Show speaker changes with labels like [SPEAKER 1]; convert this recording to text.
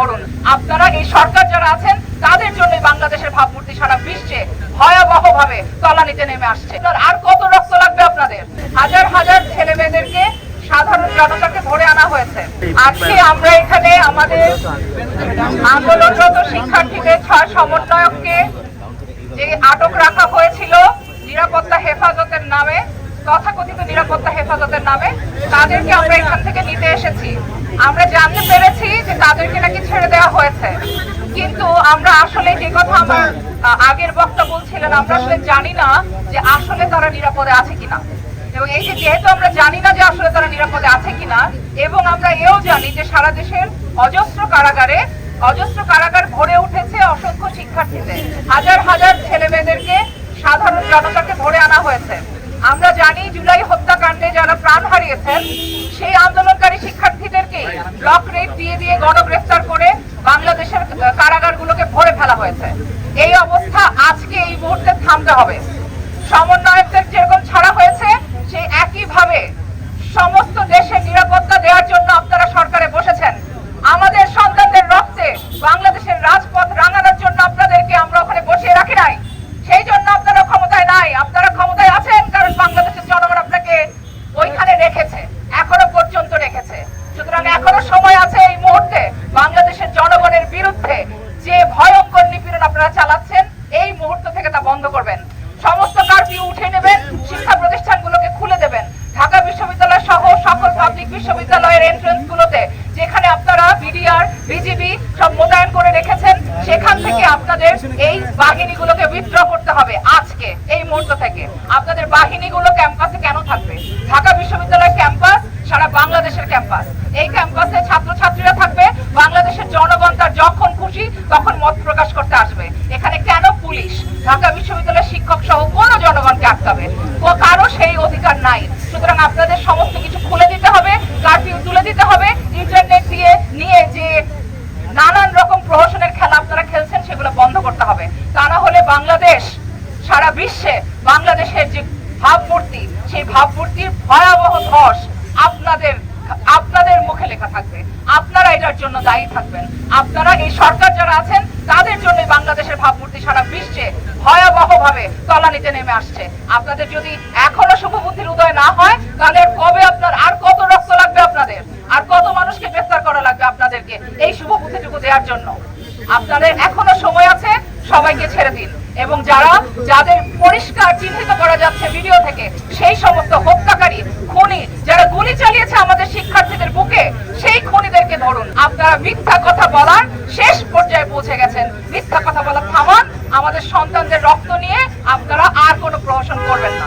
[SPEAKER 1] করুন আপনারা এই সরকার যারা আছেন, তাদের জন্য বাংলাদেশের ভাবমূর্তি সারা বিশ্বে ভয়াবহ ভাবে তলানিতে নেমে আসছে। আর কত রক্ত লাগবে আপনাদের? হাজার হাজার ছেলে মেয়েদেরকে সাধারণ জনতাকে ধরে আনা হয়েছে। আজকে আমরা এখানে আমাদের আন্দোলনরত শিক্ষার্থীদের ছয় সমন্বয়ককে যে আটক রাখা হয়েছিল, নিরাপত্তা হেফাজতের নামে তথাকথিত নিরাপত্তা হেফাজতের নামে তাদেরকে আমরা এখান থেকে নিতে এসেছি। আমরা জানতে পেরেছি যে তাদেরকে নাকি ছেড়ে দেওয়া হয়েছে। কিন্তু আমরা আসলে যে কথা আমার আগের বক্তা বলছিলেন, আমরা আসলে জানি না যে আসলে তারা নিরাপদে আছে কিনা। এবং এই যেহেতু আমরা জানি না যে আসলে তারা নিরাপদে আছে কিনা, এবং আমরা এও জানি যে সারা দেশের অজস্র কারাগারে, অজস্র কারাগার ভরে উঠেছে অসংখ্য শিক্ষার্থীতে হাজার হাজার ছেলে মেয়েদেরকে সাধারণ জনতাকে ধরে আনা হয়েছে আমরা জানি জুলাই হত্যাকাণ্ডে যারা হারিয়েছেন সেই আন্দোলনকারী শিক্ষার্থীদেরকে ব্লক রেট দিয়ে দিয়ে গণগ্রেফতার করে বাংলাদেশের কারাগারগুলোকে ভরে ফেলা হয়েছে। এই অবস্থা আজকে এই মুহূর্তে থামতে হবে। সমন্বয়কদের যেরকম ছাড়া হয়েছে সেই একইভাবে সমস্ত দেশের নিরাপত্তা দেওয়ার জন্য আপনারা সরকারে বসেছেন আমাদের সন্তানদের রক্তে বাংলাদেশের রাজপথ রাঙানোর জন্য আপনাদেরকে আমরা ওখানে বসিয়ে রাখি নাই সেই জন্য আপনারা ক্ষমতায় নাই আপনারা ক্ষমতায় আছেন কারণ বাংলাদেশের জনগণ আপনাকে ওইখানে রেখেছে এখনও পর্যন্ত রেখেছে সুতরাং এখনও সময় আছে এই মুহূর্তে বাংলাদেশের জনগণের বিরুদ্ধে যে ভয়ঙ্কর নিপীড়ন আপনারা চালাচ্ছেন, এই মুহূর্ত থেকে তা বন্ধ করবেন। সমস্ত কারফিউ উঠে নেবেন, শিক্ষা প্রতিষ্ঠানগুলোকে খুলে দেবেন। ঢাকা বিশ্ববিদ্যালয় সহ সকল পাবলিক বিশ্ববিদ্যালয়ের এন্ট্রান্স গুলোতে যেখানে আপনারা বিডিআর, বিজিবি সব মোতায়েন করে রেখেছেন, সেখান থেকে আপনাদের এই বাহিনীগুলোকে উইথড্র করতে হবে আজকে, এই মুহূর্ত থেকে। আপনাদের বাহিনীগুলো ক্যাম্পাসে কেন থাকবে? ঢাকা বিশ্ববিদ্যালয় ক্যাম্পাস সারা বাংলাদেশের ক্যাম্পাস। এই ক্যাম্পাসে ছাত্রছাত্রীরা থাকবে, বাংলাদেশের জনগণ তার যখন খুশি তখন মত প্রকাশ করতে আসবে। এখানে কেন পুলিশ? ঢাকা বিশ্ববিদ্যালয়ের শিক্ষক সহ কোনো জনগণকে আটকাবে? কারও সেই অধিকার নাই। সুতরাং আপনাদের সমস্ত কিছু খুলে দিতে হবে, কারফিউ তুলে দিতে হবে, ইন্টারনেট দিয়ে নিয়ে যে নানান রকম প্রহসনের খেলা আপনারা খেলছেন সেগুলো বন্ধ করতে হবে। তা না হলে বাংলাদেশ, সারা বিশ্বে বাংলাদেশের যে ভাবমূর্তি, সেই ভাবমূর্তির ভয়াবহ ধস আপনাদের আপনাদের মুখে লেখা থাকবে। আপনারা এটার জন্য দায়ী থাকবেন। আপনারা এই সরকার যারা আছেন, তাদের জন্য বাংলাদেশের ভাবমূর্তি সারা বিশ্বে ভয়াবহ ভাবে তলানিতে নেমে আসছে। আপনাদের যদি এখনও শুভবুদ্ধির উদয় না হয়, তাহলে কবে আপনার, আর কত রক্ত লাগবে আপনাদের? আর কত মানুষকে গ্রেফতার করা লাগবে আপনাদেরকে এই শুভবুদ্ধিটুকু দেওয়ার জন্য? আপনাদের এখনও সময় আছে, সবাইকে ছেড়ে দিন। এবং যারা, যাদের পরিষ্কার চিহ্নিত করা যাচ্ছে ভিডিও থেকে, সেই সমস্ত হত্যাকারী, খুনি যারা গুলি চালিয়েছে আমাদের শিক্ষার্থীদের বুকে সেই খুনিদেরকে ধরুন আপনারা মিথ্যা কথা বলার শেষ পর্যায়ে পৌঁছে গেছেন। মিথ্যা কথা বলা থামান আমাদের সন্তানদের রক্ত নিয়ে আপনারা আর কোনো প্রহসন করবেন না।